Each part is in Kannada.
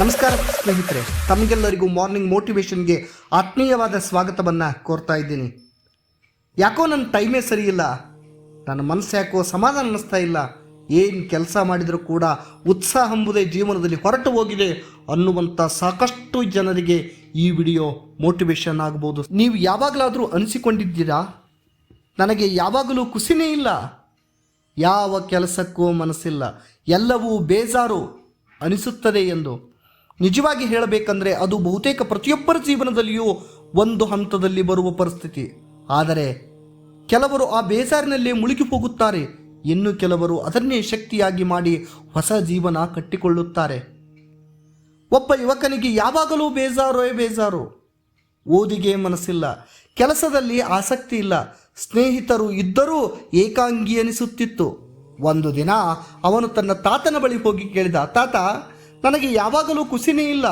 ನಮಸ್ಕಾರ, ಸ್ನೇಹಿತರೆ. ತಮಗೆಲ್ಲರಿಗೂ ಮಾರ್ನಿಂಗ್ ಮೋಟಿವೇಶನ್ಗೆ ಆತ್ಮೀಯವಾದ ಸ್ವಾಗತವನ್ನು ಕೋರ್ತಾ ಇದ್ದೀನಿ. ಯಾಕೋ ನನ್ನ ಟೈಮೇ ಸರಿ ಇಲ್ಲ. ನನ್ನ ಮನಸ್ಸು ಯಾಕೋ ಸಮಾಧಾನ ಅನ್ನಿಸ್ತಾ ಇಲ್ಲ. ಏನು ಕೆಲಸ ಮಾಡಿದರೂ ಕೂಡ ಉತ್ಸಾಹ ಎಂಬುದೇ ಜೀವನದಲ್ಲಿ ಹೊರಟು ಹೋಗಿದೆ ಅನ್ನುವಂಥ ಸಾಕಷ್ಟು ಜನರಿಗೆ ಈ ವಿಡಿಯೋ ಮೋಟಿವೇಶನ್ ಆಗ್ಬೋದು. ನೀವು ಯಾವಾಗಲಾದರೂ ಅನಿಸಿಕೊಂಡಿದ್ದೀರಾ? ನನಗೆ ಯಾವಾಗಲೂ ಖುಷಿನೇ ಇಲ್ಲ. ಯಾವ ಕೆಲಸಕ್ಕೂ ಮನಸ್ಸಿಲ್ಲ. ಎಲ್ಲವೂ ಬೇಜಾರು ಅನಿಸುತ್ತದೆ ಎಂದು. ನಿಜವಾಗಿ ಹೇಳಬೇಕಂದ್ರೆ ಅದು ಬಹುತೇಕ ಪ್ರತಿಯೊಬ್ಬರ ಜೀವನದಲ್ಲಿಯೂ ಒಂದು ಹಂತದಲ್ಲಿ ಬರುವ ಪರಿಸ್ಥಿತಿ. ಆದರೆ ಕೆಲವರು ಆ ಬೇಜಾರಿನಲ್ಲೇ ಮುಳುಗಿ ಹೋಗುತ್ತಾರೆ. ಇನ್ನು ಕೆಲವರು ಅದನ್ನೇ ಶಕ್ತಿಯಾಗಿ ಮಾಡಿ ಹೊಸ ಜೀವನ ಕಟ್ಟಿಕೊಳ್ಳುತ್ತಾರೆ. ಒಬ್ಬ ಯುವಕನಿಗೆ ಯಾವಾಗಲೂ ಬೇಜಾರೋ ಬೇಜಾರು. ಓದಿಗೆ ಮನಸ್ಸಿಲ್ಲ, ಕೆಲಸದಲ್ಲಿ ಆಸಕ್ತಿ ಇಲ್ಲ, ಸ್ನೇಹಿತರು ಇದ್ದರೂ ಏಕಾಂಗಿ ಅನಿಸುತ್ತಿತ್ತು. ಒಂದು ದಿನ ಅವನು ತನ್ನ ತಾತನ ಬಳಿ ಹೋಗಿ ಕೇಳಿದ, ತಾತ ನನಗೆ ಯಾವಾಗಲೂ ಕುಸಿನೇ ಇಲ್ಲ.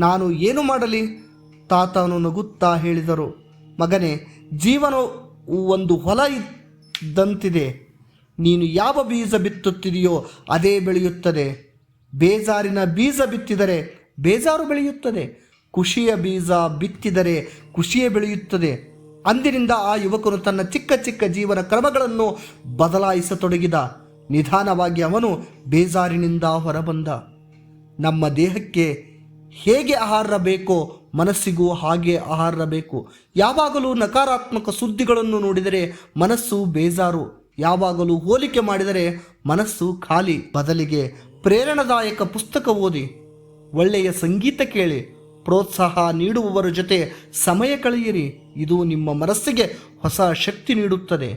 ನಾನು ಏನು ಮಾಡಲಿ? ತಾತನು ನಗುತ್ತಾ ಹೇಳಿದರು. ಮಗನೇ ಜೀವನ ಒಂದು ಹೊಲ ಇದ್ದಂತಿದೆ. ನೀನು ಯಾವ ಬೀಜ ಬಿತ್ತುತ್ತಿದೆಯೋ ಅದೇ ಬೆಳೆಯುತ್ತದೆ. ಬೇಜಾರಿನ ಬೀಜ ಬಿತ್ತಿದರೆ ಬೇಜಾರು ಬೆಳೆಯುತ್ತದೆ. ಖುಷಿಯ ಬೀಜ ಬಿತ್ತಿದರೆ ಖುಷಿಯೇ ಬೆಳೆಯುತ್ತದೆ. ಅಂದಿನಿಂದ ಆ ಯುವಕನು ತನ್ನ ಚಿಕ್ಕ ಚಿಕ್ಕ ಜೀವನ ಕ್ರಮಗಳನ್ನು ಬದಲಾಯಿಸತೊಡಗಿದ. ನಿಧಾನವಾಗಿ ಅವನು ಬೇಜಾರಿನಿಂದ ಹೊರಬಂದ. ನಮ್ಮ ದೇಹಕ್ಕೆ ಹೇಗೆ ಆಹಾರ ಬೇಕೋ ಮನಸ್ಸಿಗೂ ಹಾಗೆ ಆಹಾರ ಬೇಕು. ಯಾವಾಗಲೂ ನಕಾರಾತ್ಮಕ ಸುದ್ದಿಗಳನ್ನು ನೋಡಿದರೆ ಮನಸ್ಸು ಬೇಜಾರು. ಯಾವಾಗಲೂ ಹೋಲಿಕೆ ಮಾಡಿದರೆ ಮನಸ್ಸು ಖಾಲಿ. ಬದಲಿಗೆ ಪ್ರೇರಣಾದಾಯಕ ಪುಸ್ತಕ ಓದಿ. ಒಳ್ಳೆಯ ಸಂಗೀತ ಕೇಳಿ. ಪ್ರೋತ್ಸಾಹ ನೀಡುವವರ ಜೊತೆ ಸಮಯ ಕಳೆಯಿರಿ. ಇದು ನಿಮ್ಮ ಮನಸ್ಸಿಗೆ ಹೊಸ ಶಕ್ತಿ ನೀಡುತ್ತದೆ.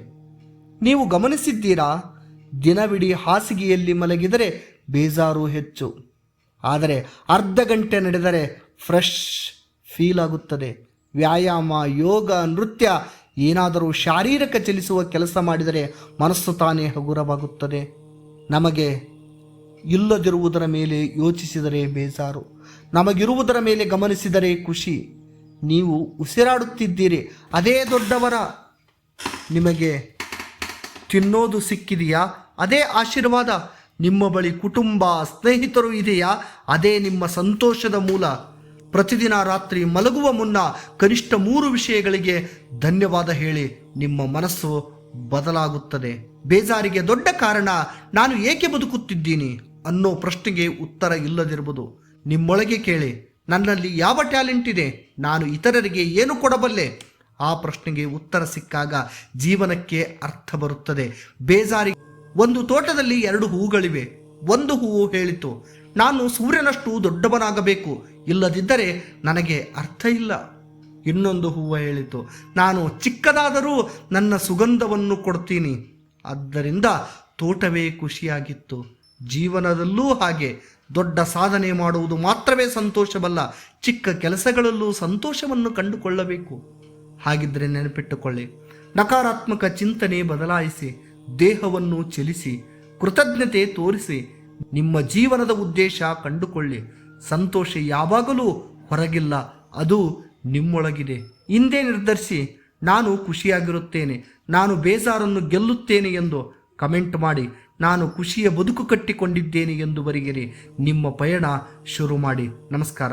ನೀವು ಗಮನಿಸಿದ್ದೀರಾ? ದಿನವಿಡೀ ಹಾಸಿಗೆಯಲ್ಲಿ ಮಲಗಿದರೆ ಬೇಜಾರು ಹೆಚ್ಚು. ಆದರೆ ಅರ್ಧ ಗಂಟೆ ನಡೆದರೆ ಫ್ರೆಶ್ ಫೀಲ್ ಆಗುತ್ತದೆ. ವ್ಯಾಯಾಮ, ಯೋಗ, ನೃತ್ಯ ಏನಾದರೂ ಶಾರೀರಿಕ ಚಲಿಸುವ ಕೆಲಸ ಮಾಡಿದರೆ ಮನಸ್ಸು ತಾನೇ ಹಗುರವಾಗುತ್ತದೆ. ನಮಗೆ ಇಲ್ಲದಿರುವುದರ ಮೇಲೆ ಯೋಚಿಸಿದರೆ ಬೇಜಾರು. ನಮಗಿರುವುದರ ಮೇಲೆ ಗಮನಿಸಿದರೆ ಖುಷಿ. ನೀವು ಉಸಿರಾಡುತ್ತಿದ್ದೀರಿ, ಅದೇ ದೊಡ್ಡವರ ನಿಮಗೆ ತಿನ್ನೋದು ಸಿಕ್ಕಿದೆಯಾ? ಅದೇ ಆಶೀರ್ವಾದ. ನಿಮ್ಮ ಬಳಿ ಕುಟುಂಬ ಸ್ನೇಹಿತರು ಇದೆಯಾ? ಅದೇ ನಿಮ್ಮ ಸಂತೋಷದ ಮೂಲ. ಪ್ರತಿದಿನ ರಾತ್ರಿ ಮಲಗುವ ಮುನ್ನ ಕನಿಷ್ಠ ಮೂರು ವಿಷಯಗಳಿಗೆ ಧನ್ಯವಾದ ಹೇಳಿ ನಿಮ್ಮ ಮನಸ್ಸು ಬದಲಾಗುತ್ತದೆ. ಬೇಜಾರಿಗೆ ದೊಡ್ಡ ಕಾರಣ ನಾನು ಏಕೆ ಬದುಕುತ್ತಿದ್ದೀನಿ ಅನ್ನೋ ಪ್ರಶ್ನೆಗೆ ಉತ್ತರ ಇಲ್ಲದಿರುವುದು. ನಿಮ್ಮೊಳಗೆ ಕೇಳಿ. ನನ್ನಲ್ಲಿ ಯಾವ ಟ್ಯಾಲೆಂಟ್ ಇದೆ? ನಾನು ಇತರರಿಗೆ ಏನು ಕೊಡಬಲ್ಲೆ? ಆ ಪ್ರಶ್ನೆಗೆ ಉತ್ತರ ಸಿಕ್ಕಾಗ ಜೀವನಕ್ಕೆ ಅರ್ಥ ಬರುತ್ತದೆ. ಬೇಜಾರಿ ಒಂದು ತೋಟದಲ್ಲಿ ಎರಡು ಹೂಗಳಿವೆ. ಒಂದು ಹೂವು ಹೇಳಿತು, ನಾನು ಸೂರ್ಯನಷ್ಟು ದೊಡ್ಡವನಾಗಬೇಕು. ಇಲ್ಲದಿದ್ದರೆ ನನಗೆ ಅರ್ಥ ಇಲ್ಲ. ಇನ್ನೊಂದು ಹೂವು ಹೇಳಿತು, ನಾನು ಚಿಕ್ಕದಾದರೂ ನನ್ನ ಸುಗಂಧವನ್ನು ಕೊಡ್ತೀನಿ. ಆದ್ದರಿಂದ ತೋಟವೇ ಖುಷಿಯಾಗಿತ್ತು. ಜೀವನದಲ್ಲೂ ಹಾಗೆ. ದೊಡ್ಡ ಸಾಧನೆ ಮಾಡುವುದು ಮಾತ್ರವೇ ಸಂತೋಷವಲ್ಲ, ಚಿಕ್ಕ ಕೆಲಸಗಳಲ್ಲೂ ಸಂತೋಷವನ್ನು ಕಂಡುಕೊಳ್ಳಬೇಕು. ಹಾಗಿದ್ದರೆ ನೆನಪಿಟ್ಟುಕೊಳ್ಳಿ. ನಕಾರಾತ್ಮಕ ಚಿಂತನೆ ಬದಲಾಯಿಸಿ, ದೇಹವನ್ನು ಚಲಿಸಿ, ಕೃತಜ್ಞತೆ ತೋರಿಸಿ, ನಿಮ್ಮ ಜೀವನದ ಉದ್ದೇಶ ಕಂಡುಕೊಳ್ಳಿ. ಸಂತೋಷ ಯಾವಾಗಲೂ ಹೊರಗಿಲ್ಲ, ಅದು ನಿಮ್ಮೊಳಗಿದೆ. ಹಿಂದೆ ನಿರ್ಧರಿಸಿ, ನಾನು ಖುಷಿಯಾಗಿರುತ್ತೇನೆ, ನಾನು ಬೇಜಾರನ್ನು ಗೆಲ್ಲುತ್ತೇನೆ ಎಂದು ಕಮೆಂಟ್ ಮಾಡಿ, ನಾನು ಖುಷಿಯ ಬದುಕು ಕಟ್ಟಿಕೊಂಡಿದ್ದೇನೆ ಎಂದು ಬರೆಯಿರಿ. ನಿಮ್ಮ ಪಯಣ ಶುರು ಮಾಡಿ. ನಮಸ್ಕಾರ.